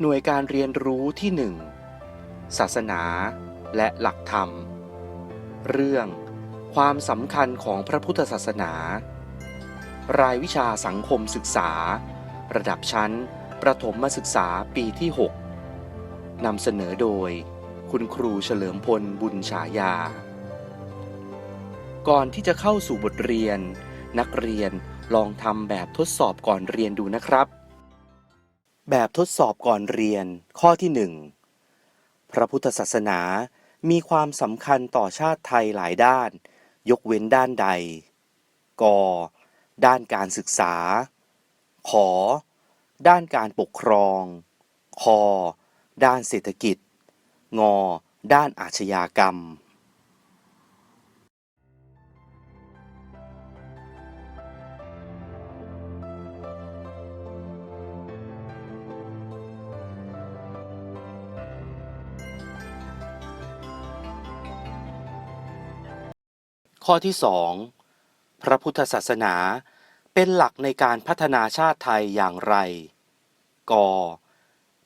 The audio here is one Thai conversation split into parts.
หน่วยการเรียนรู้ที่หนึ่งศาสนาและหลักธรรม เรื่องความสำคัญของพระพุทธศาสนา รายวิชาสังคมศึกษา ระดับชั้น ประถมศึกษาปีที่ 6นำเสนอโดย คุณครูเฉลิมพลบุญฉายา ก่อนที่จะเข้าสู่บทเรียน นักเรียนลองทำแบบทดสอบก่อนเรียนดูนะครับ แบบทดสอบก่อนเรียน ข้อที่หนึ่งพระพุทธศาสนามีความสำคัญต่อชาติไทยหลายด้าน ยกเว้นด้านใด ก ด้านการศึกษา ข ด้านการปกครอง ค ด้านเศรษฐกิจ ง ด้านอาชญากรรม ข้อที่2พระพุทธศาสนาเป็นหลักในการพัฒนาชาติไทยอย่างไร ก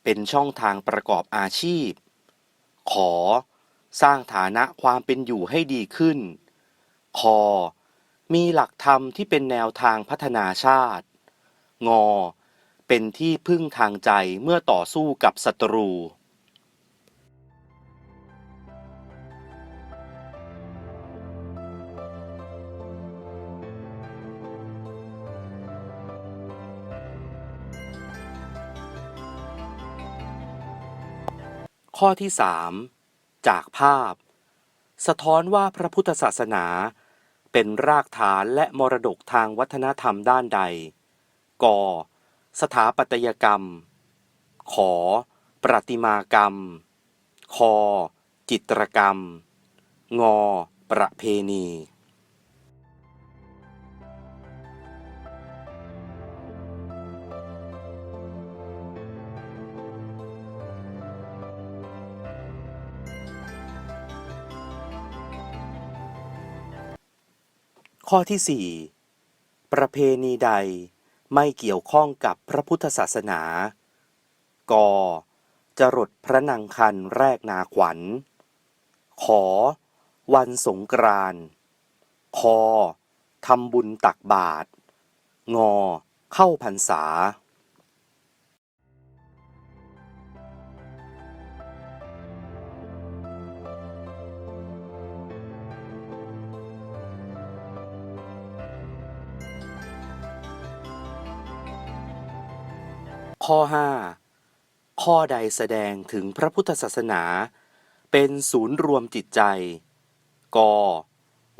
เป็นช่องทางประกอบอาชีพขอสร้างฐานะความเป็นอยู่ให้ดีขึ้น ค มีหลักธรรมที่เป็นแนวทางพัฒนาชาติ ง เป็นที่พึ่งทางใจเมื่อต่อสู้กับศัตรู ข้อที่3จากภาพ สะท้อนว่าพระพุทธศาสนาเป็นรากฐานและมรดกทางวัฒนธรรมด้านใด ก สถาปัตยกรรมขอประติมากรรม ค จิตรกรรม ง ประเพณี ข้อที่4ประเพณีใดไม่เกี่ยวข้องกับพระพุทธศาสนา ก จรดพระนางคันแรกนาขวัญขอวันสงกรานต์คอทำบุญตักบาตรงเข้าพรรษา ข้อ 5 ข้อใดแสดงถึงพระพุทธศาสนา เป็นศูนย์รวมจิตใจ ก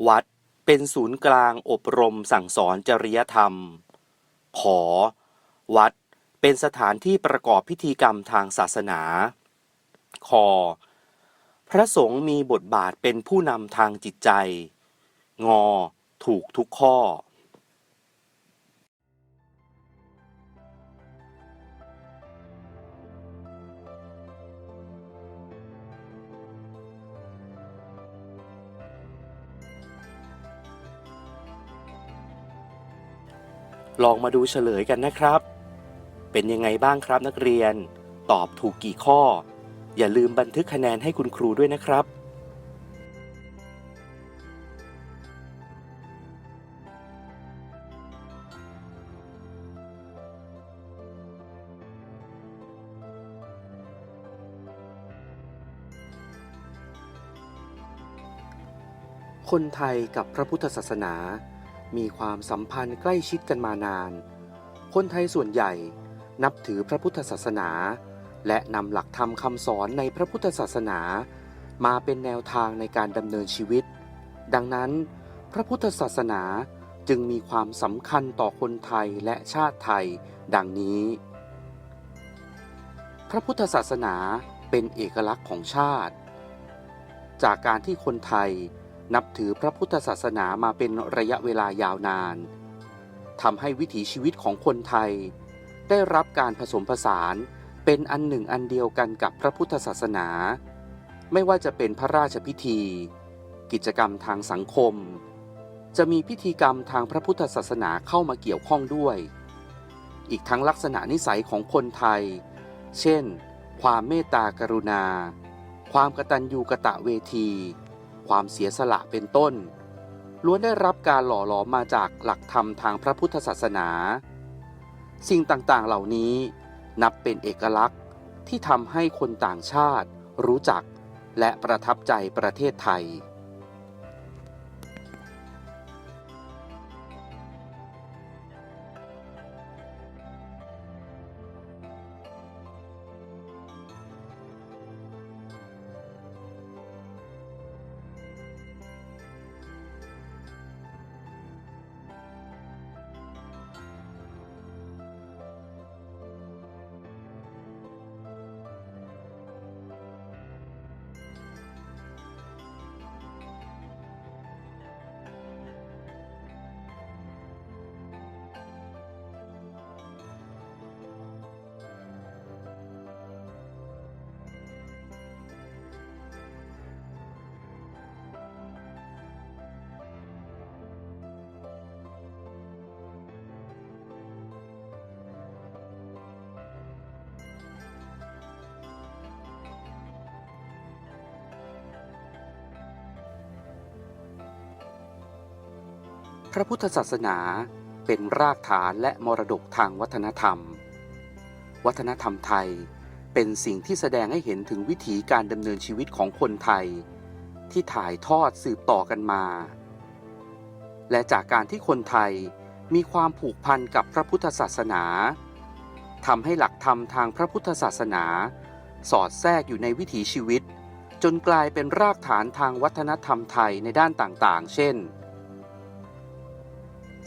วัดเป็นศูนย์กลางอบรมสั่งสอนจริยธรรม ข วัดเป็นสถานที่ประกอบพิธีกรรมทางศาสนา ค พระสงฆ์มีบทบาทเป็นผู้นำทางจิตใจ ง ถูกทุกข้อ ลองมาดูเฉลยกันนะครับ เป็นยังไงบ้างครับนักเรียน ตอบถูกกี่ข้อ อย่าลืมบันทึกคะแนนให้คุณครูด้วยนะครับคนไทยกับพระพุทธศาสนา มีความสัมพันธ์ใกล้ชิดกันมานาน คนไทยส่วนใหญ่นับถือพระพุทธศาสนา และนำหลักธรรมคำสอนในพระพุทธศาสนา มาเป็นแนวทางในการดำเนินชีวิต ดังนั้น พระพุทธศาสนาจึงมีความสำคัญต่อคนไทยและชาติไทย ดังนี้ พระพุทธศาสนาเป็นเอกลักษณ์ของชาติ จากการที่คนไทย นับถือพระพุทธศาสนามาเป็นระยะเวลายาวนานทำให้วิถีชีวิตของคนไทย ได้รับการผสมผสานเป็นอันหนึ่งอันเดียวกันกับพระพุทธศาสนา ไม่ว่าจะเป็นพระราชพิธี กิจกรรมทางสังคม จะมีพิธีกรรมทางพระพุทธศาสนาเข้ามาเกี่ยวข้องด้วย อีกทั้งลักษณะนิสัยของคนไทย เช่น ความเมตตากรุณา ความกตัญญูกะตะเวที ความเสียสละเป็นต้น ล้วนได้รับการหล่อหลอมมาจากหลักธรรมทางพระพุทธศาสนา สิ่งต่างๆเหล่านี้นับเป็นเอกลักษณ์ที่ทำให้คนต่างชาติรู้จักและประทับใจประเทศไทย พระพุทธศาสนาเป็นรากฐานและมรดกทางวัฒนธรรม วัฒนธรรมไทยเป็นสิ่งที่แสดงให้เห็นถึงวิถีการดำเนินชีวิตของคนไทย ที่ถ่ายทอดสืบต่อกันมา และจากการที่คนไทยมีความผูกพันกับพระพุทธศาสนาทำให้หลักธรรมทางพระพุทธศาสนา สอดแทรกอยู่ในวิถีชีวิต จนกลายเป็นรากฐานทางวัฒนธรรมไทยในด้านต่างๆ เช่น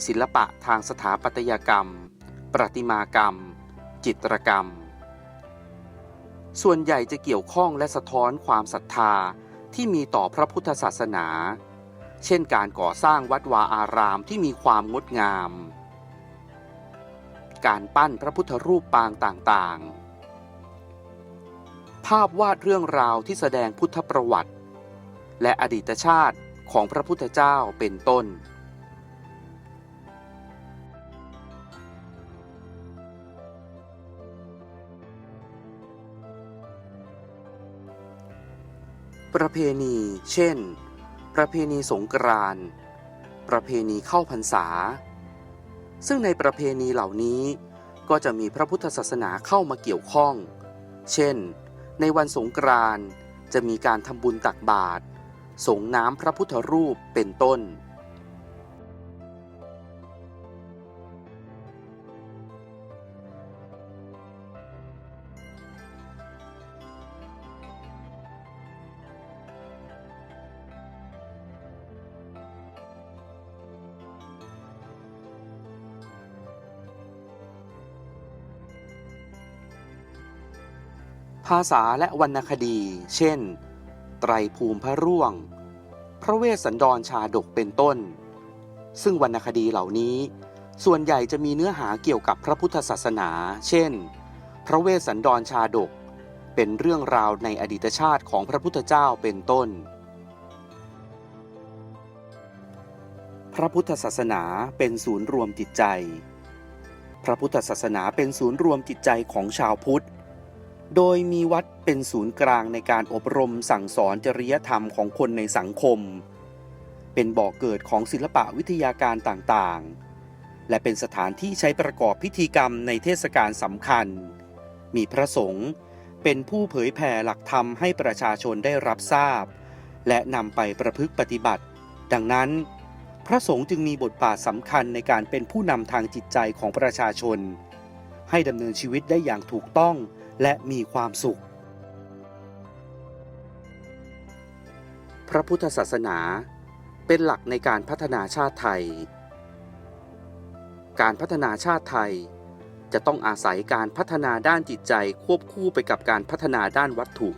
ศิลปะทางสถาปัตยกรรม ประติมากรรม จิตรกรรม ส่วนใหญ่จะเกี่ยวข้องและสะท้อนความศรัทธาที่มีต่อพระพุทธศาสนา เช่นการก่อสร้างวัดวาอารามที่มีความงดงาม การปั้นพระพุทธรูปปางต่างๆ ภาพวาดเรื่องราวที่แสดงพุทธประวัติ และอดีตชาติของพระพุทธเจ้าเป็นต้น ประเพณี เช่น ประเพณีสงกรานต์ประเพณีเข้าพรรษา ซึ่งในประเพณีเหล่านี้ก็จะมีพระพุทธศาสนาเข้ามาเกี่ยวข้อง เช่น ในวันสงกรานต์จะมีการทำบุญตักบาตรสงน้ำพระพุทธรูปเป็นต้น ภาษาและวรรณคดี เช่น ไตรภูมิพระร่วง พระเวสสันดรชาดกเป็นต้น ซึ่งวรรณคดีเหล่านี้ ส่วนใหญ่จะมีเนื้อหาเกี่ยวกับพระพุทธศาสนา เช่น พระเวสสันดรชาดก เป็นเรื่องราวในอดีตชาติของพระพุทธเจ้าเป็นต้น พระพุทธศาสนาเป็นศูนย์รวมจิตใจ พระพุทธศาสนาเป็นศูนย์รวมจิตใจของชาวพุทธ โดยมีวัดเป็นศูนย์กลางในการอบรมสั่งสอนจริยธรรมของคนในสังคม เป็นบ่อกเกิดของศิลปะวิทยาการต่างๆ และเป็นสถานที่ใช้ประกอบพิธีกรรมในเทศกาลสำคัญ มีพระสงฆ์เป็นผู้เผยแผ่หลักธรรมให้ประชาชนได้รับทราบ และนำไปประพฤติปฏิบัติ ดังนั้น พระสงฆ์จึงมีบทบาทสำคัญในการเป็นผู้นำทางจิตใจของประชาชน ให้ดำเนินชีวิตได้อย่างถูกต้อง และมีความสุข พระพุทธศาสนาเป็นหลักในการพัฒนาชาติไทย การพัฒนาชาติไทยจะต้องอาศัยการพัฒนาด้านจิตใจควบคู่ไปกับการพัฒนาด้านวัตถุ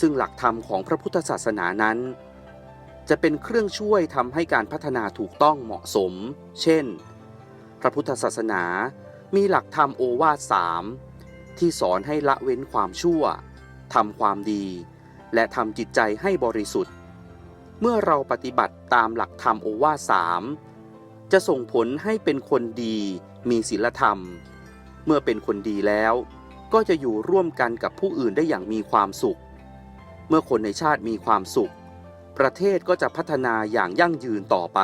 ซึ่งหลักธรรมของพระพุทธศาสนานั้น จะเป็นเครื่องช่วยทำให้การพัฒนาถูกต้องเหมาะสม เช่น พระพุทธศาสนามีหลักธรรมโอวาทสาม ที่สอนให้ละเว้นความชั่วทำความดี และทำจิตใจให้บริสุทธิ์ เมื่อเราปฏิบัติตามหลักธรรมโอวาทสามจะส่งผลให้เป็นคนดีมีศีลธรรม เมื่อเป็นคนดีแล้ว ก็จะอยู่ร่วมกันกับผู้อื่นได้อย่างมีความสุข เมื่อคนในชาติมีความสุข ประเทศก็จะพัฒนาอย่างยั่งยืนต่อไป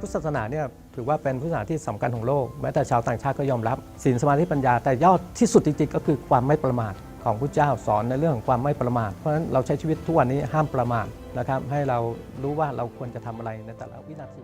พุทธศาสนาเนี่ยถือว่าเป็นพุทธศาสนาที่สำคัญของโลก แม้แต่ชาวต่างชาติก็ยอมรับศีลสมาธิปัญญา แต่ยอดที่สุดจริงๆก็คือความไม่ประมาทของพระเจ้าสอนในเรื่องของความไม่ประมาท เพราะฉะนั้นเราใช้ชีวิตทุกวันนี้ห้ามประมาทนะครับให้เรารู้ว่าเราควรจะทำอะไรในแต่ละวินาที